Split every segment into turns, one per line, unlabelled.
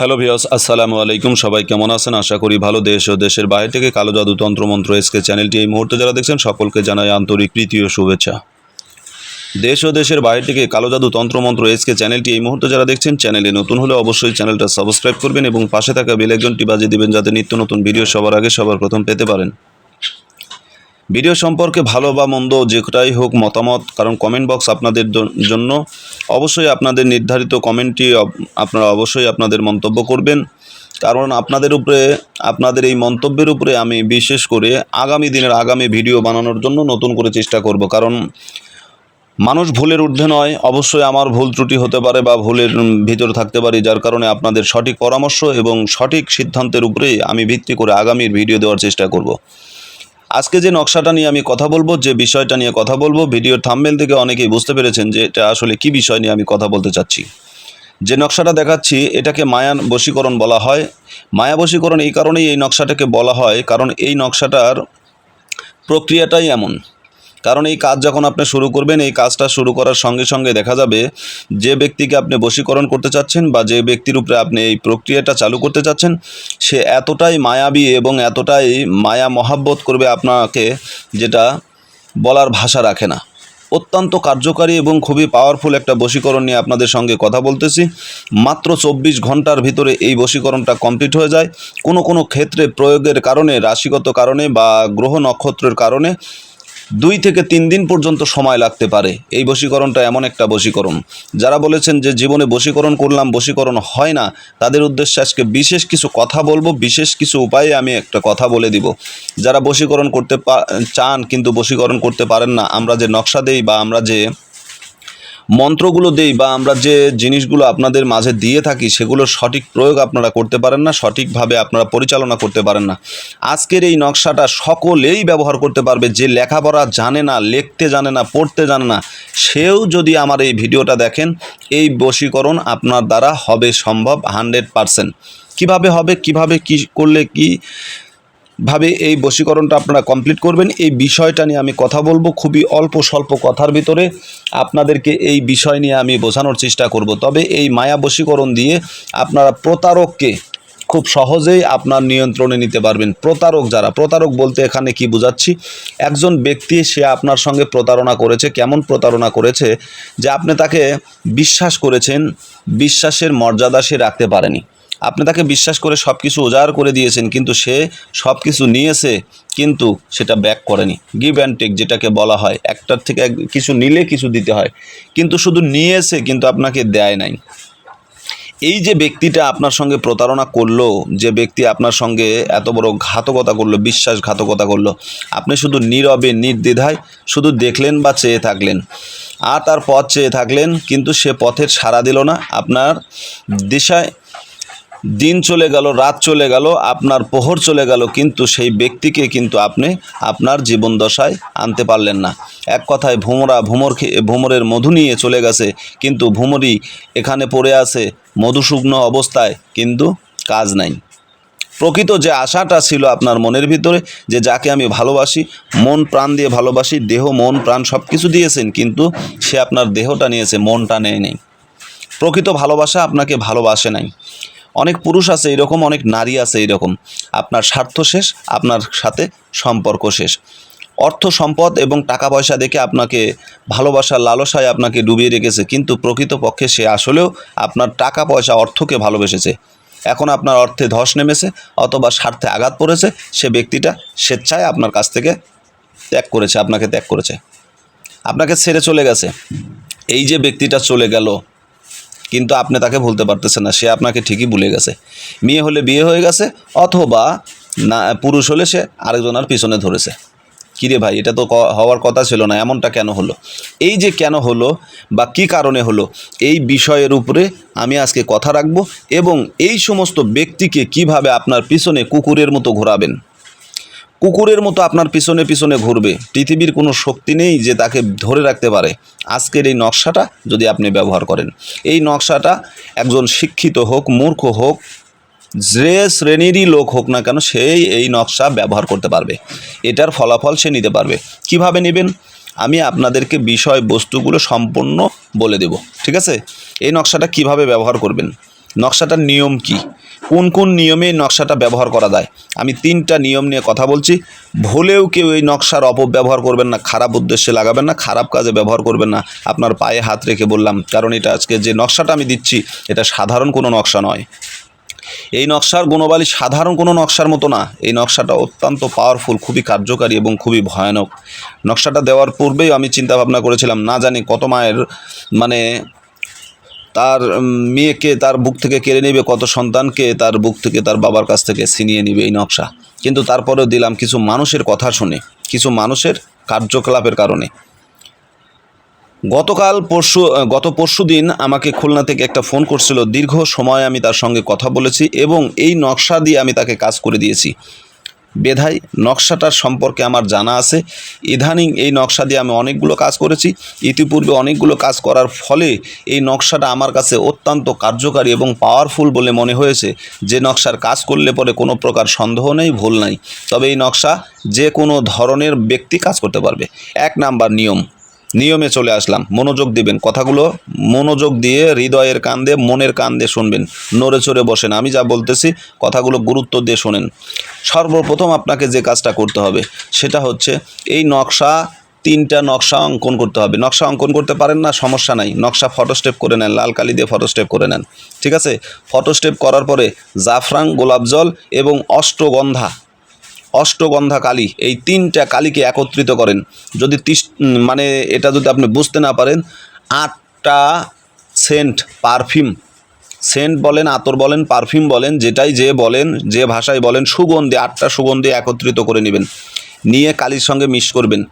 Hello ভিয়াস আসসালামু আলাইকুম। সবাই কেমন আছেন? আশা করি ভালো দেশ ও দেশের বাইরে থেকে কালো জাদু তন্ত্রমন্ত্র এসকে চ্যানেলটি এই মুহূর্তে যারা দেখছেন, সকলকে জানাই আন্তরিক প্রীতি ও শুভেচ্ছা। দেশ ও দেশের বাইরে থেকে কালো জাদু তন্ত্রমন্ত্র এসকে চ্যানেলটি এই মুহূর্তে যারা দেখছেন চ্যানেলে নতুন হলে অবশ্যই চ্যানেলটা সাবস্ক্রাইব করবেন এবং পাশে থাকা বেল আইকনটি বাজিয়ে দিবেন, যাতে নিত্য নতুন ভিডিও সবার আগে সবার প্রথম পেতে পারেন। ভিডিও সম্পর্কে ভালো বা মন্দ যেটাই হোক মতামত, কারণ কমেন্ট বক্স আপনাদের জন্য অবশ্যই আপনাদের নির্ধারিত কমেন্টটি আপনারা অবশ্যই আপনাদের মন্তব্য করবেন। কারণ আপনাদের উপরে, আপনাদের এই মন্তব্যের উপরে আমি বিশেষ করে আগামী দিনের আগামী ভিডিও বানানোর জন্য নতুন করে চেষ্টা করব। কারণ মানুষ ভুলের ঊর্ধ্বে নয়, অবশ্যই আমার ভুল ত্রুটি হতে পারে বা ভুলের ভিতরে থাকতে পারি, যার কারণে আপনাদের সঠিক পরামর্শ এবং সঠিক সিদ্ধান্তের উপরেই আমি ভিত্তি করে আগামীর ভিডিও দেওয়ার চেষ্টা করব। আজকে যে নকশাটা নিয়ে আমি কথা বলব, যে বিষয়টা নিয়ে কথা বলব, ভিডিওর থাম্বেল থেকে অনেকেই বুঝতে পেরেছেন যে এটা আসলে কি বিষয় নিয়ে আমি কথা বলতে চাচ্ছি। যে নকশাটা দেখাচ্ছি, এটাকে মায়া বশীকরণ বলা হয়। মায়া বশীকরণ এই কারণেই এই নকশাটাকে বলা হয়, কারণ এই নকশাটার প্রক্রিয়াটাই এমন। কারণ এই কাজ যখন আপনি শুরু করবেন, এই কাজটা শুরু করার সঙ্গে সঙ্গে দেখা যাবে যে ব্যক্তিকে আপনি বশীকরণ করতে চাচ্ছেন বা যে ব্যক্তির উপরে আপনি এই প্রক্রিয়াটা চালু করতে চাচ্ছেন, সে এতটাই মায়াবী এবং এতটাই মায়া মহাব্বত করবে আপনাকে যেটা বলার ভাষা রাখে না। অত্যন্ত কার্যকারী এবং খুবই পাওয়ারফুল একটা বশীকরণ নিয়ে আপনাদের সঙ্গে কথা বলতেছি। মাত্র চব্বিশ ঘণ্টার ভিতরে এই বশীকরণটা কমপ্লিট হয়ে যায়। কোনো কোনো ক্ষেত্রে প্রয়োগের কারণে, রাশিগত কারণে বা গ্রহ নক্ষত্রের কারণে দুই থেকে তিন দিন পর্যন্ত সময় লাগতে পারে। এই বশীকরণটা এমন একটা বশীকরণ। যারা বলেছেন যে জীবনে বশীকরণ করলাম, বশীকরণ হয় না, তাদের উদ্দেশ্যে আজকে বিশেষ কিছু কথা বলব, বিশেষ কিছু উপায়ে আমি একটা কথা বলে দিব। যারা বশীকরণ করতে চান কিন্তু বশীকরণ করতে পারেন না, আমরা যে নকশা দেই বা আমরা যে মন্ত্রগুলো দেই বা আমরা যে জিনিসগুলো আপনাদের মাঝে দিয়ে থাকি সেগুলোর সঠিক প্রয়োগ আপনারা করতে পারেন না, সঠিকভাবে আপনারা পরিচালনা করতে পারেন না। আজকের এই নকশাটা সকলেই ব্যবহার করতে পারবে, যে লেখাপড়া জানে না, লিখতে জানে না, পড়তে জানে না, সেও যদি আমার এই ভিডিওটা দেখেন, এই বশীকরণ আপনার দ্বারা হবে সম্ভব হান্ড্রেড পারসেন্ট। কীভাবে হবে, কীভাবে কি করলে কি ভাবে এই বশীকরণটা আপনারা কমপ্লিট করবেন। এই বিষয়টা নিয়ে আমি কথা বলব খুবই অল্প স্বল্প কথার ভিতরে। আপনাদেরকে এই বিষয় নিয়ে আমি বোঝানোর চেষ্টা করব। তবে এই মায়া বশীকরণ দিয়ে আপনারা প্রতারককে খুব সহজেই আপনার নিয়ন্ত্রণে নিতে পারবেন। প্রতারক যারা, প্রতারক বলতে এখানে কি বোঝাচ্ছি? একজন ব্যক্তি সে আপনার সঙ্গে প্রতারণা করেছে, কেমন প্রতারণা করেছে? যে আপনি তাকে বিশ্বাস করেছেন, বিশ্বাসের মর্যাদা সে রাখতে পারেনি। আপনি তাকে বিশ্বাস করে সব কিছু উজাড় করে দিয়েছেন, কিন্তু সে সব কিছু নিয়েছে, কিন্তু সেটা ব্যাক করেনি। গিভ অ্যান্ড টেক যেটাকে বলা হয়, একটার থেকে কিছু নিলে কিছু দিতে হয়। কিন্তু শুধু নিয়েছে, কিন্তু আপনাকে দেয় নাই। এই যে ব্যক্তিটা আপনার সঙ্গে প্রতারণা করল, যে ব্যক্তি আপনার সঙ্গে এত বড় ঘাতকতা করল, বিশ্বাসঘাতকতা করল, আপনি শুধু নীরবে, নির্দ্বিধায় শুধু দেখলেন বা চেয়ে থাকলেন। আর তার পথ চেয়ে থাকলেন, কিন্তু সে পথের সাড়া দিল না। আপনার দিশায় দিন চলে গেল, রাত চলে গেল, আপনার প্রহর চলে গেল, কিন্তু সেই ব্যক্তিকে কিন্তু আপনি আপনার জীবন দশায় আনতে পারলেন না। এক কথায় ভ্রমর খেয়ে ভ্রমরের মধু নিয়ে চলে গেছে, কিন্তু ভ্রমরই এখানে পড়ে আছে মধুশুগ্ন অবস্থায় কিন্তু কাজ নাই। প্রকৃত যে আশাটা ছিল আপনার মনের ভিতরে, যে যাকে আমি ভালোবাসি, মন প্রাণ দিয়ে ভালোবাসি, দেহ, মন, প্রাণ সব কিছু দিয়েছেন, কিন্তু সে আপনার দেহটা নিয়েছে, মনটা নেয় নেই। প্রকৃত ভালোবাসা আপনাকে ভালোবাসে নাই। অনেক পুরুষ আছে এরকম, অনেক নারী আছে এরকম। আপনার স্বার্থ শেষ, আপনার সাথে সম্পর্ক শেষ। অর্থ সম্পদ এবং টাকা পয়সা দেখে আপনাকে ভালোবাসার লালসায় আপনাকে ডুবিয়ে রেখেছে, কিন্তু প্রকৃতপক্ষে সে আসলেও আপনার টাকা পয়সা অর্থকে ভালোবেসেছে। এখন আপনার অর্থে ধস নেমেছে অথবা স্বার্থে আঘাত পড়েছে, সে ব্যক্তিটা স্বেচ্ছায় আপনার কাছ থেকে ত্যাগ করেছে, আপনাকে ত্যাগ করেছে। আপনাকে ছেড়ে চলে গেছে। এই যে ব্যক্তিটা চলে গেল কিন্তু আপনি তাকে ভুলতে পারতেছেন না, সে আপনাকে ঠিকই ভুলে গেছে। মেয়ে হলে বিয়ে হয়ে গেছে, অথবা না, পুরুষ হলে সে আরেকজনের পিছনে ধরেছে। কিরে ভাই, এটা তো হওয়ার কথা ছিল না, এমনটা কেন হলো? এই যে কেন হলো বা কি কারণে হলো, এই বিষয়ের উপরে আমি আজকে কথা রাখব এবং এই সমস্ত ব্যক্তিকে কীভাবে আপনার পিছনে কুকুরের মতো ঘোরাবেন। কুকুরের মতো আপনার পিছনে পিছনে ঘুরবে। পৃথিবীর কোনো শক্তি নেই যে তাকে ধরে রাখতে পারে। আজকের এই নকশাটা যদি আপনি ব্যবহার করেন। এই নকশাটা একজন শিক্ষিত হোক, মূর্খ হোক, যে শ্রেণীরই লোক হোক না কেন সেই এই নকশা ব্যবহার করতে পারবে। এটার ফলাফল সে নিতে পারবে। কীভাবে নেবেন? আমি আপনাদেরকে বিষয় বস্তুগুলো সম্পূর্ণ বলে দেব। ঠিক আছে? এই নকশাটা কীভাবে ব্যবহার করবেন? নকশাটার নিয়ম কি? কোন কোন নিয়মে নকশাটা ব্যবহার করা যায়? আমি তিনটা নিয়ম নিয়ে কথা বলছি। ভুলেও কেউ এই নকশার অপব্যবহার করবেন না, খারাপ উদ্দেশ্যে লাগাবেন না, খারাপ কাজে ব্যবহার করবেন না। আপনার পায়ে হাত রেখে বললাম, কারণ এটা আজকে যে নকশাটা আমি দিচ্ছি, এটা সাধারণ কোনো নকশা নয়। এই নকশার গুণবালী সাধারণ কোনো নকশার মতো না। এই নকশাটা অত্যন্ত পাওয়ারফুল খুবই কার্যকারী এবং খুবই ভয়ানক। নকশাটা দেওয়ার পূর্বেই আমি চিন্তা ভাবনা করেছিলাম, না জানি কত মায়ের মানে তার মেয়েকে তার বুক থেকে কেড়ে নেবে, কত সন্তানকে তার বুক থেকে তার বাবার কাছ থেকে ছিনিয়ে নেবে এই নকশা। কিন্তু তারপরেও দিলাম কিছু মানুষের কথা শুনে, কিছু মানুষের কার্যকলাপের কারণে। গতকাল পরশু গত পরশু দিন আমাকে খুলনা থেকে একটা ফোন করছিল। দীর্ঘ সময় আমি তার সঙ্গে কথা বলেছি এবং এই নকশা দিয়ে আমি তাকে কাজ করে দিয়েছি। বেধাই নকশাটার সম্পর্কে আমার জানা আছে। ইদানিং এই নকশা দিয়ে আমি অনেকগুলো কাজ করেছি। ইতিপূর্বে অনেকগুলো কাজ করার ফলে এই নকশাটা আমার কাছে অত্যন্ত কার্যকারী এবং পাওয়ারফুল বলে মনে হয়েছে। যে নকশার কাজ করলে পরে কোনো প্রকার সন্দেহ নেই, ভুল নাই। তবে এই নকশা যে কোনো ধরনের ব্যক্তি কাজ করতে পারবে। এক নাম্বার নিয়ম নিয়মে চলে আসলাম। মনোযোগ দিবেন। কথাগুলো মনোযোগ দিয়ে, হৃদয়ের কান দিয়ে, মনের কান দিয়ে শুনবেন। নড়ে চড়ে বসেন। আমি যা বলতেছি, কথাগুলো গুরুত্ব দিয়ে শোনেন। সর্বপ্রথম আপনাকে যে কাজটা করতে হবে, সেটা হচ্ছে এই নকশা, তিনটা নকশা অঙ্কন করতে হবে। নকশা অঙ্কন করতে পারেন না, সমস্যা নাই। নকশা ফটোস্টেপ করে নেন, লাল কালি দিয়ে ফটোস্টেপ করে নেন। ঠিক আছে? ফটোস্টেপ করার পরে জাফরান, গোলাপ জল এবং অষ্টগন্ধা অষ্টগন্ধা কালী এই তিনটা কালিকে একত্রিত করেন। যদি তিস মানে এটা যদি আপনি বুঝতে না পারেন, আটটা সেন্ট পারফিউম। সেন্ট বলেন, আতর বলেন, পারফিউম বলেন, যেটাই যে বলেন, যে ভাষায় বলেন, সুগন্ধি, আটটা সুগন্ধি একত্রিত করে নেবেন। নিয়ে কালির সঙ্গে মিশ করবেন।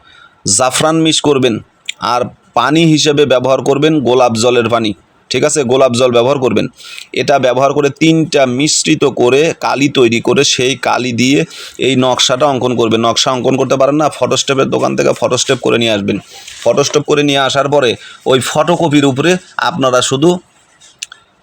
জাফরান মিশ করবেন। আর পানি হিসেবে ব্যবহার করবেন গোলাপ জলের পানি। ঠিক আছে? গোলাপ জল ব্যবহার করবেন। এটা ব্যবহার করে তিনটা মিশ্রিত করে কালি তৈরি করে সেই কালি দিয়ে এই নকশাটা অঙ্কন করবেন। নকশা অঙ্কন করতে পারেন না, ফটোস্টেপের দোকান থেকে ফটোস্টেপ করে নিয়ে আসবেন। ফটোস্টেপ করে নিয়ে আসার পরে ওই ফটোকপির উপরে আপনারা শুধু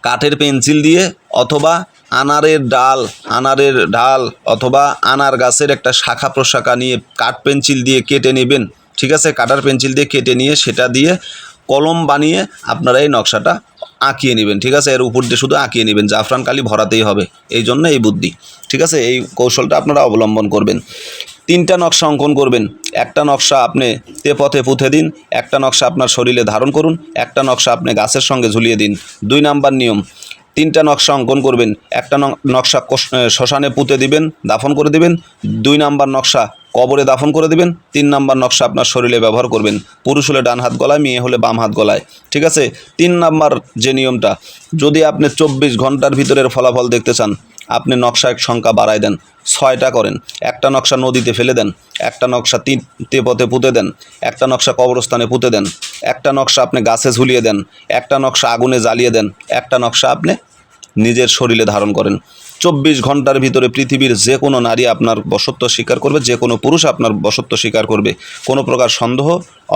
কাঠের পেন্সিল দিয়ে অথবা আনারের ডাল আনারের ডাল অথবা আনার গাছের একটা শাখা প্রশাখা নিয়ে কাঠ পেন্সিল দিয়ে কেটে নেবেন। ঠিক আছে? কাটার পেন্সিল দিয়ে কেটে নিয়ে সেটা দিয়ে কলম বানিয়ে আপনারা এই নকশাটা আঁকিয়ে নেবেন, ঠিক আছে? এর উপর দিয়ে শুধু আঁকিয়ে নেবেন, জাফরান কালি ভরাতেই হবে, এই জন্য এই বুদ্ধি, ঠিক আছে? এই কৌশলটা আপনারা অবলম্বন করবেন। তিনটা নকশা অঙ্কন করবেন। একটা নকশা আপনি তে পথে পুঁথে দিন, একটা নকশা আপনার শরীরে ধারণ করুন, একটা নকশা আপনি গাছের সঙ্গে ঝুলিয়ে দিন। দুই নাম্বার নিয়ম, তিনটা নকশা অঙ্কন করবেন। একটা নকশা শ্মশানে পুঁতে দিবেন, দাফন করে দিবেন। দুই নাম্বার নকশা কবরে দাফন করে দিবেন। তিন নাম্বার নকশা আপনার শরীরে ব্যবহার করবেন। পুরুষ হলে ডান হাত গলায়, মেয়ে হলে বাম হাত গলায়। ঠিক আছে? তিন নাম্বার যে নিয়মটা, যদি আপনি চব্বিশ ঘণ্টার ভিতরের ফলাফল দেখতে চান, আপনি নকশা এক সংখ্যা বাড়ায় দেন, ছয়টা করেন। একটা নকশা নদীতে ফেলে দেন, একটা নকশা তিন পথে পুঁতে দেন, একটা নকশা কবরস্থানে পুঁতে দেন, একটা নকশা আপনি গাছে ঝুলিয়ে দেন, একটা নকশা আগুনে জ্বালিয়ে দেন, একটা নকশা আপনি নিজের শরীরে ধারণ করেন। চব্বিশ ঘণ্টার ভিতরে পৃথিবীর যে কোনো নারী আপনার বসত্ব স্বীকার করবে, যে কোনো পুরুষ আপনার বসত্ব স্বীকার করবে। কোনো প্রকার সন্দেহ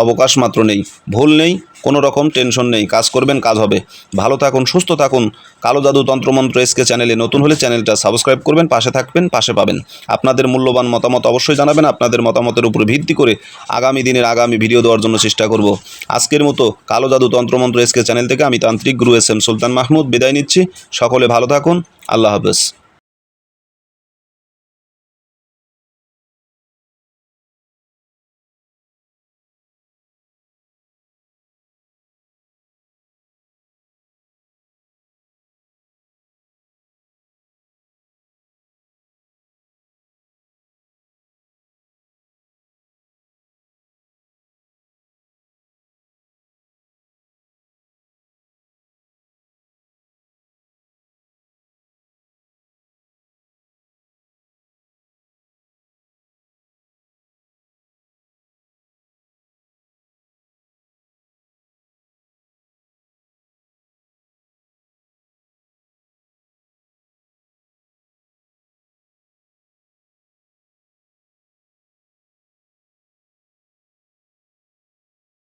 অবকাশ মাত্র নেই, ভুল নেই, কোনো রকম টেনশন নেই, কাজ করবেন, কাজ হবে। ভালো থাকুন, সুস্থ থাকুন। কালো জাদু তন্ত্রমন্ত্র এসকে চ্যানেলে নতুন হলে চ্যানেলটা সাবস্ক্রাইব করবেন, পাশে থাকবেন, পাশে পাবেন। আপনাদের মূল্যবান মতামত অবশ্যই জানাবেন, আপনাদের মতামতের উপর ভিত্তি করে আগামী দিনের আগামী ভিডিও দেওয়ার জন্য চেষ্টা করব। আজকের মতো কালো জাদু তন্ত্রমন্ত্র এসকে চ্যানেল থেকে আমি তান্ত্রিক গুরু এস এম সুলতান মাহমুদ বিদায় নিচ্ছি। সকলে ভালো থাকুন, আল্লাহ হাফেজ।